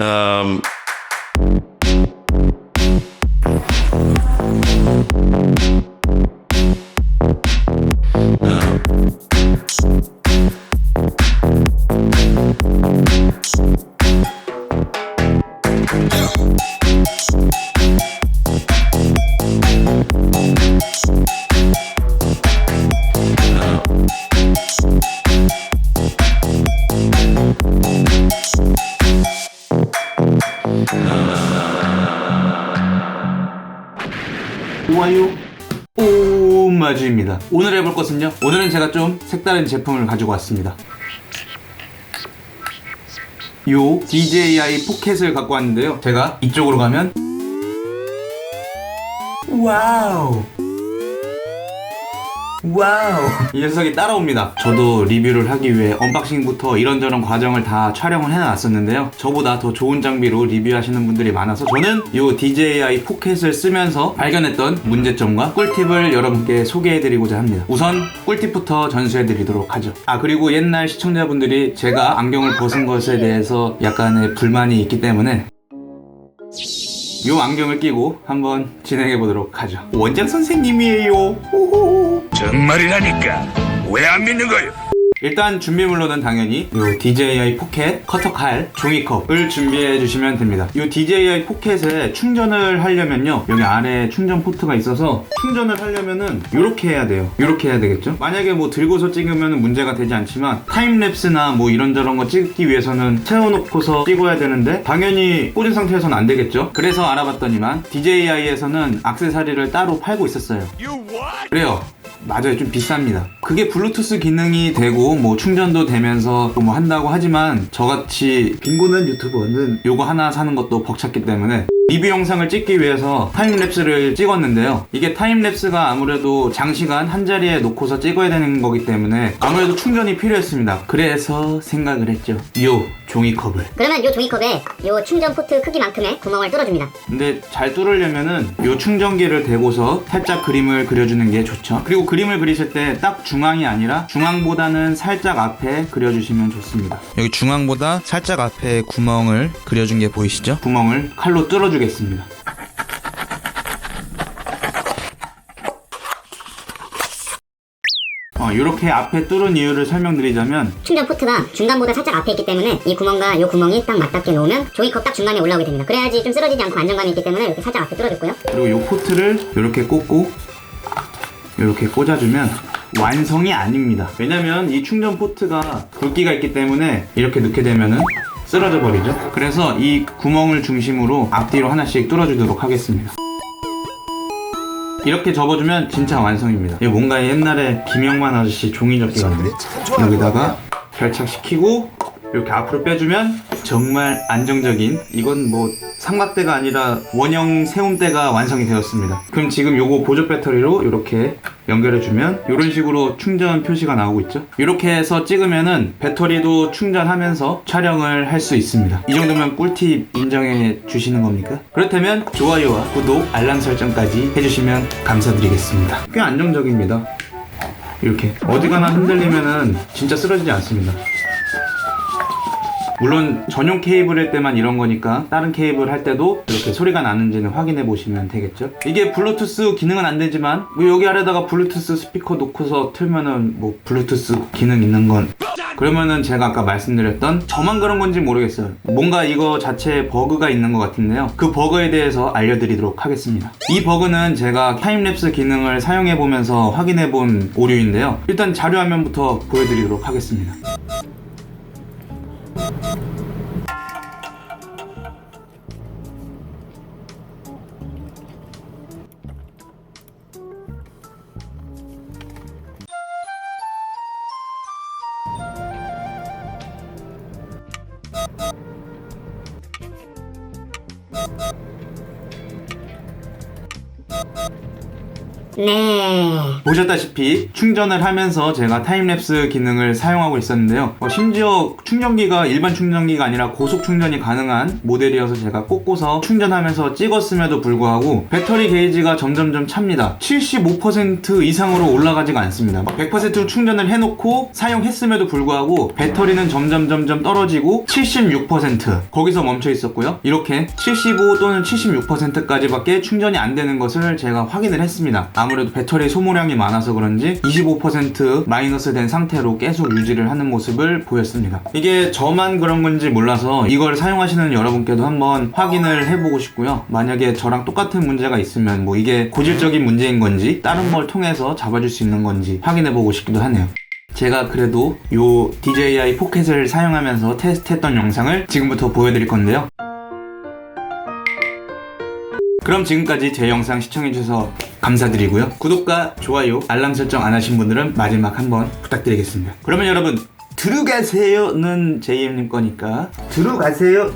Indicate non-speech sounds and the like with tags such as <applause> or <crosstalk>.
Um, uh, 좋아요. 오마주입니다. 오늘 해볼 것은요. 오늘은 제가 좀 색다른 제품을 가지고 왔습니다. 요 DJI 포켓을 갖고 왔는데요. 제가 이쪽으로 가면 와우 와우. <laughs> 이 녀석이 따라옵니다. 저도 리뷰를 하기 위해 언박싱부터 이런저런 과정을 다 촬영을 해놨었는데요. 저보다 더 좋은 장비로 리뷰하시는 분들이 많아서 저는 이 DJI 포켓을 쓰면서 발견했던 문제점과 꿀팁을 여러분께 소개해드리고자 합니다. 우선 꿀팁부터 전수해드리도록 하죠. 아 그리고 옛날 시청자분들이 제가 안경을 벗은 것에 대해서 약간의 불만이 있기 때문에 요 안경을 끼고 한번 진행해 보도록 하죠. 원장 선생님이에요. 호호. 정말이라니까 왜 안 믿는 거요? 일단 준비물로는 당연히 요 DJI 포켓 커터 칼 종이컵을 준비해 주시면 됩니다. 요 DJI 포켓에 충전을 하려면요 여기 아래 충전 포트가 있어서 충전을 하려면은 이렇게 해야 돼요. 이렇게 해야 되겠죠? 만약에 뭐 들고서 찍으면 문제가 되지 않지만 타임랩스나 뭐 이런저런 거 찍기 위해서는 채워놓고서 찍어야 되는데 당연히 꽂은 상태에서는 안 되겠죠? 그래서 알아봤더니만 DJI에서는 악세사리를 따로 팔고 있었어요. 그래요. 맞아요. 좀 비쌉니다. 그게 블루투스 기능이 되고 뭐 충전도 되면서 뭐 한다고 하지만 저같이 빈곤한 유튜버는 요거 하나 사는 것도 벅찼기 때문에 리뷰 영상을 찍기 위해서 타임랩스를 찍었는데요. 이게 타임랩스가 아무래도 장시간 한 자리에 놓고서 찍어야 되는 거기 때문에 아무래도 충전이 필요했습니다. 그래서 생각을 했죠. 요 종이컵을. 그러면 요 종이컵에 요 충전 포트 크기만큼의 구멍을 뚫어줍니다. 근데 잘 뚫으려면은 요 충전기를 대고서 살짝 그림을 그려주는 게 좋죠. 그리고 그림을 그리실 때 딱 중앙이 아니라 중앙보다는 살짝 앞에 그려주시면 좋습니다. 여기 중앙보다 살짝 앞에 구멍을 그려준 게 보이시죠? 구멍을 칼로 뚫어주 겠습니다. 어, 이렇게 앞에 뚫은 이유를 설명드리자면 충전 포트가 중간보다 살짝 앞에 있기 때문에 이 구멍과 요 구멍이 딱 맞닿게 놓으면 종이컵 딱 중간에 올라오게 됩니다. 그래야지 좀 쓰러지지 않고 안정감이 있기 때문에 이렇게 살짝 앞에 뚫어줬고요. 그리고 이 포트를 이렇게 꽂고 이렇게 꽂아주면 완성이 아닙니다. 왜냐면 이 충전 포트가 굵기가 있기 때문에 이렇게 넣게 되면은 쓰러져 버리죠. 그래서 이 구멍을 중심으로 앞뒤로 하나씩 뚫어주도록 하겠습니다. 이렇게 접어주면 진짜 완성입니다. 이거 뭔가 옛날에 김영만 아저씨 종이접기 같네. 여기다가 결착시키고 이렇게 앞으로 빼주면 정말 안정적인 이건 뭐 삼각대가 아니라 원형 세움대가 완성이 되었습니다. 그럼 지금 요거 보조 배터리로 이렇게 연결해주면 이런 식으로 충전 표시가 나오고 있죠. 이렇게 해서 찍으면은 배터리도 충전하면서 촬영을 할 수 있습니다. 이 정도면 꿀팁 인정해 주시는 겁니까? 그렇다면 좋아요와 구독, 알람 설정까지 해주시면 감사드리겠습니다. 꽤 안정적입니다. 이렇게 어디가나 흔들리면은 진짜 쓰러지지 않습니다. 물론 전용 케이블일 때만 이런 거니까 다른 케이블 할 때도 이렇게 소리가 나는지는 확인해 보시면 되겠죠. 이게 블루투스 기능은 안 되지만 뭐 여기 아래다가 블루투스 스피커 놓고서 틀면은 뭐 블루투스 기능 있는 건. 그러면은 제가 아까 말씀드렸던 저만 그런 건지 모르겠어요. 뭔가 이거 자체에 버그가 있는 것 같은데요. 그 버그에 대해서 알려드리도록 하겠습니다. 이 버그는 제가 타임랩스 기능을 사용해 보면서 확인해 본 오류인데요. 일단 자료 화면부터 보여드리도록 하겠습니다 Thank you. 네. 보셨다시피 충전을 하면서 제가 타임랩스 기능을 사용하고 있었는데요. 어, 심지어 충전기가 일반 충전기가 아니라 고속 충전이 가능한 모델이어서 제가 꽂고서 충전하면서 찍었음에도 불구하고 배터리 게이지가 점점점 찹니다. 75% 이상으로 올라가지가 않습니다. 100% 충전을 해놓고 사용했음에도 불구하고 배터리는 점점 점점 떨어지고 76% 거기서 멈춰 있었고요. 이렇게 75 또는 76%까지밖에 충전이 안 되는 것을 제가 확인을 했습니다. 아무래도 배터리 소모량이 많아서 그런지 25% 마이너스 된 상태로 계속 유지를 하는 모습을 보였습니다. 이게 저만 그런 건지 몰라서 이걸 사용하시는 여러분께도 한번 확인을 해보고 싶고요. 만약에 저랑 똑같은 문제가 있으면 뭐 이게 고질적인 문제인 건지 다른 걸 통해서 잡아줄 수 있는 건지 확인해보고 싶기도 하네요. 제가 그래도 요 DJI 포켓을 사용하면서 테스트했던 영상을 지금부터 보여드릴 건데요. 그럼 지금까지 제 영상 시청해주셔서 감사드리고요. 구독과 좋아요, 알람 설정 안 하신 분들은 마지막 한번 부탁드리겠습니다. 그러면 여러분, 들어가세요는 JM님 거니까 들어가세요.